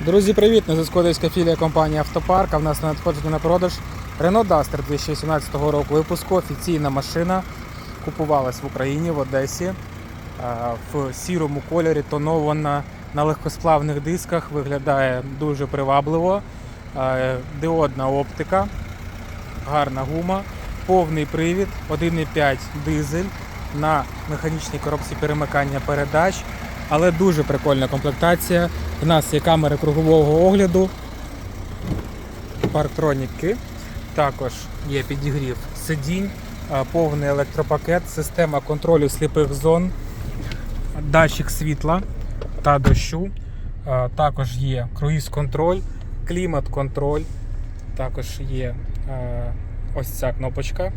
Друзі, привіт! На зв'язку філія компанії Автопарк. А в нас на надходженні на продаж Renault Duster 2018 року випуску. Офіційна машина купувалась в Україні в Одесі в сірому кольорі, тонована на легкосплавних дисках. Виглядає дуже привабливо. Диодна оптика, гарна гума, повний привід, 1,5 дизель на механічній коробці перемикання передач. Але дуже прикольна комплектація. У нас є камери кругового огляду, парктроніки, також є підігрів сидінь, повний електропакет, система контролю сліпих зон, датчик світла та дощу. Також є круїз-контроль, клімат-контроль, також є е, ось ця кнопочка.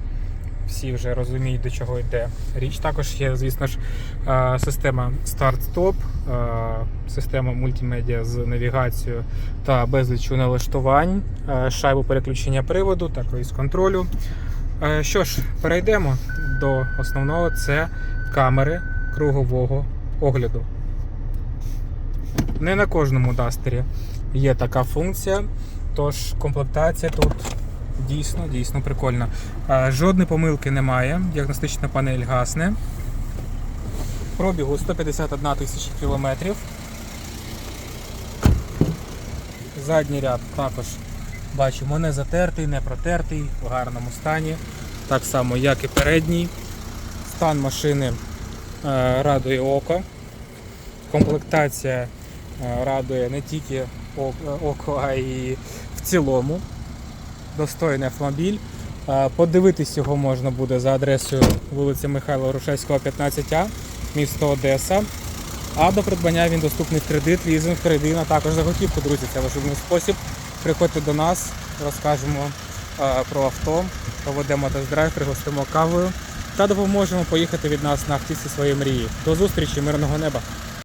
Всі вже розуміють, до чого йде річ. Також є, звісно ж, е, система старт-стоп, е, система мультимедіа з навігацією та безліччю налаштувань, е, шайбу переключення приводу та круїз контролю. Що ж, перейдемо до основного: це камери кругового огляду. Не на кожному дастері є така функція, тож комплектація тут дійсно, дійсно прикольна. Е, Жодної помилки немає, діагностична панель гасне. Пробігу 151 тисяча кілометрів. Задній ряд також бачимо не затертий, не протертий, в гарному стані. Так само, як і передній. Стан машини е, радує око. Комплектація е, радує не тільки око, а й в цілому. Достойний автомобіль. Подивитись його можна буде за адресою вулиця Михайла Грушевського, 15А, місто Одеса. А до придбання він доступний в кредит, лізинг, кредит, а також за готівку, друзі. Це важливий спосіб. Приходьте до нас, розкажемо про авто, проведемо тест-драйв, пригостимо кавою та допоможемо поїхати від нас на автівці своєї мрії. До зустрічі, мирного неба!